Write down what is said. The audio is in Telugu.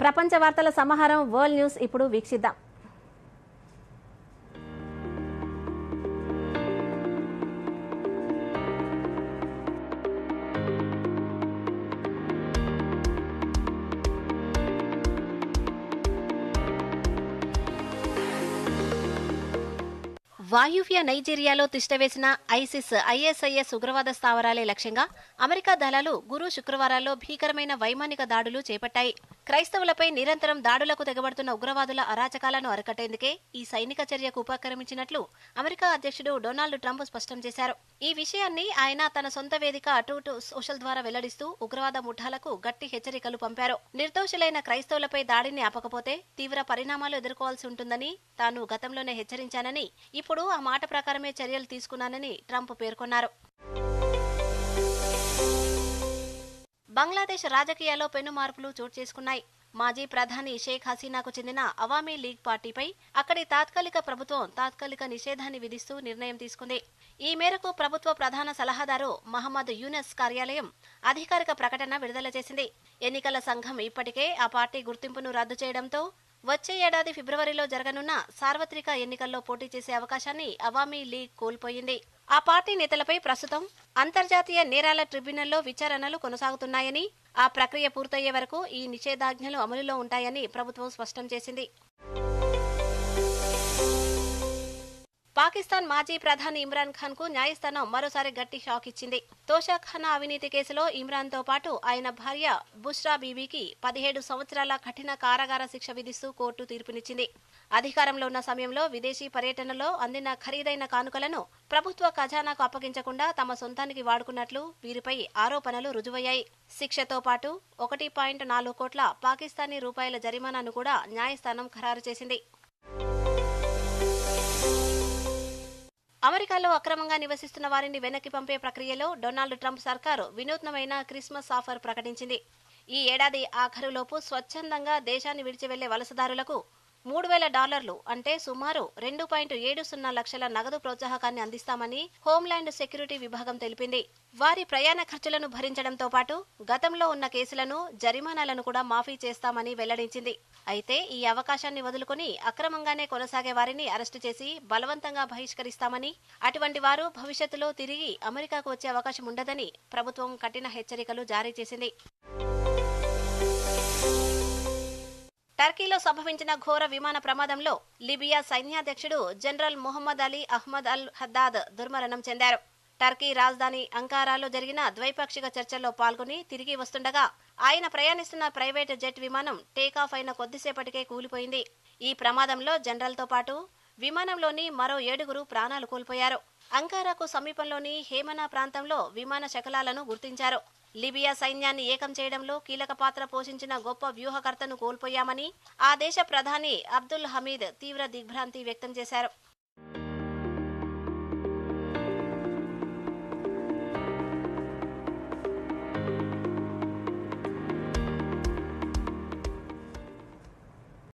ప్రపంచ వార్తల సమాహారం వరల్డ్ న్యూస్ ఇప్పుడు వీక్షిద్దాం. వాయువ్య నైజీరియాలో తిష్టవేసిన ఐసిస్ ఐఎస్ఐఎస్ ఉగ్రవాద స్థావరాలే లక్ష్యంగా అమెరికా దళాలు గురు శుక్రవారాల్లో భీకరమైన వైమానిక దాడులు చేపట్టాయి. క్రైస్తవులపై నిరంతరం దాడులకు తెగబడుతున్న ఉగ్రవాదుల అరాచకాలను అరికట్టేందుకే ఈ సైనిక చర్యకు ఉపక్రమించినట్లు అమెరికా అధ్యక్షుడు డొనాల్డ్ ట్రంప్ స్పష్టం చేశారు. ఈ విషయాన్ని ఆయన తన సొంత వేదిక అటు ఇటు సోషల్ ద్వారా వెల్లడిస్తూ ఉగ్రవాద ముఠాలకు గట్టి హెచ్చరికలు పంపారు. నిర్దోషులైన క్రైస్తవులపై దాడిని ఆపకపోతే తీవ్ర పరిణామాలు ఎదుర్కోవాల్సి ఉంటుందని తాను గతంలోనే హెచ్చరించానని ఇప్పుడు ఆ మాట ప్రకారమే చర్యలు తీసుకున్నానని ట్రంప్ పేర్కొన్నారు. బంగ్లాదేశ్ రాజకీయాల్లో పెను మార్పులు చోటు చేసుకున్నాయి. మాజీ ప్రధాని షేక్ హసీనాకు చెందిన అవామీ లీగ్ పార్టీపై అక్కడి తాత్కాలిక ప్రభుత్వం తాత్కాలిక నిషేధాన్ని విధిస్తూ నిర్ణయం తీసుకుంది. ఈ మేరకు ప్రభుత్వ ప్రధాన సలహాదారు మహమ్మద్ యూనస్ కార్యాలయం అధికారిక ప్రకటన విడుదల చేసింది. ఎన్నికల సంఘం ఇప్పటికే ఆ పార్టీ గుర్తింపును రద్దు చేయడంతో వచ్చే ఏడాది ఫిబ్రవరిలో జరగనున్న సార్వత్రిక ఎన్నికల్లో పోటీ చేసే అవకాశాన్ని అవామీ లీగ్ కోల్పోయింది. ఆ పార్టీ నేతలపై ప్రస్తుతం అంతర్జాతీయ నేరాల ట్రిబ్యునల్లో విచారణలు కొనసాగుతున్నాయని ఆ ప్రక్రియ పూర్తయ్యే వరకు ఈ నిషేధాజ్ఞలు అమలులో ఉంటాయని ప్రభుత్వం స్పష్టం చేసింది. పాకిస్తాన్ మాజీ ప్రధాని ఇమ్రాన్ ఖాన్కు న్యాయస్థానం మరోసారి గట్టి షాక్ ఇచ్చింది. తోషాఖానా అవినీతి కేసులో ఇమ్రాన్తో పాటు ఆయన భార్య బుష్రా బీబీకి పదిహేడు సంవత్సరాల కఠిన కారాగార శిక్ష విధిస్తూ కోర్టు తీర్పునిచ్చింది. అధికారంలో ఉన్న సమయంలో విదేశీ పర్యటనలో అందిన ఖరీదైన కానుకలను ప్రభుత్వ ఖజానాకు అప్పగించకుండా తమ సొంతానికి వాడుకున్నట్లు వీరిపై ఆరోపణలు రుజువయ్యాయి. శిక్షతో పాటు ఒకటి పాయింట్ నాలుగు కోట్ల పాకిస్తానీ రూపాయల జరిమానాను కూడా న్యాయస్థానం ఖరారు చేసింది. అమెరికాలో అక్రమంగా నివసిస్తున్న వారిని వెనక్కి పంపే ప్రక్రియలో డొనాల్డ్ ట్రంప్ సర్కారు వినూత్నమైన క్రిస్మస్ ఆఫర్ ప్రకటించింది. ఈ ఏడాది ఆఖరులోపు స్వచ్ఛందంగా దేశాన్ని విడిచి వెళ్ళే వలసదారులకు మూడు వేల డాలర్లు అంటే సుమారు రెండు పాయింట్ ఏడు సున్నా లక్షల నగదు ప్రోత్సాహకాన్ని అందిస్తామని హోంల్యాండ్ సెక్యూరిటీ విభాగం తెలిపింది. వారి ప్రయాణ ఖర్చులను భరించడంతో పాటు గతంలో ఉన్న కేసులను జరిమానాలను కూడా మాఫీ చేస్తామని వెల్లడించింది. అయితే ఈ అవకాశాన్ని వదులుకుని అక్రమంగానే కొనసాగే వారిని అరెస్టు చేసి బలవంతంగా బహిష్కరిస్తామని అటువంటి వారు భవిష్యత్తులో తిరిగి అమెరికాకు వచ్చే అవకాశం ఉండదని ప్రభుత్వం కఠిన హెచ్చరికలు జారీ చేసింది. టర్కీలో సంభవించిన ఘోర విమాన ప్రమాదంలో Libya సైన్యాధ్యక్షుడు general Mohammed Ali Ahmed al Haddad దుర్మరణం చెందారు. టర్కీ రాజధాని అంకారాలో జరిగిన ద్వైపాక్షిక చర్చల్లో పాల్గొని తిరిగి వస్తుండగా ఆయన ప్రయాణిస్తున్న ప్రైవేట్ జెట్ విమానం టేకాఫ్ అయిన కొద్దిసేపటికే కూలిపోయింది. ఈ ప్రమాదంలో జనరల్తో పాటు విమానంలోని మరో ఏడుగురు ప్రాణాలు కోల్పోయారు. అంకారాకు సమీపంలోని హేమనా ప్రాంతంలో విమాన శకలాలను గుర్తించారు. లిబియా సైన్యాన్ని ఏకం చేయడంలో కీలక పాత్ర పోషించిన గొప్ప వ్యూహకర్తను కోల్పోయామని ఆ దేశ ప్రధాని అబ్దుల్ హమీద్ తీవ్ర దిగ్భ్రాంతి వ్యక్తం చేశారు.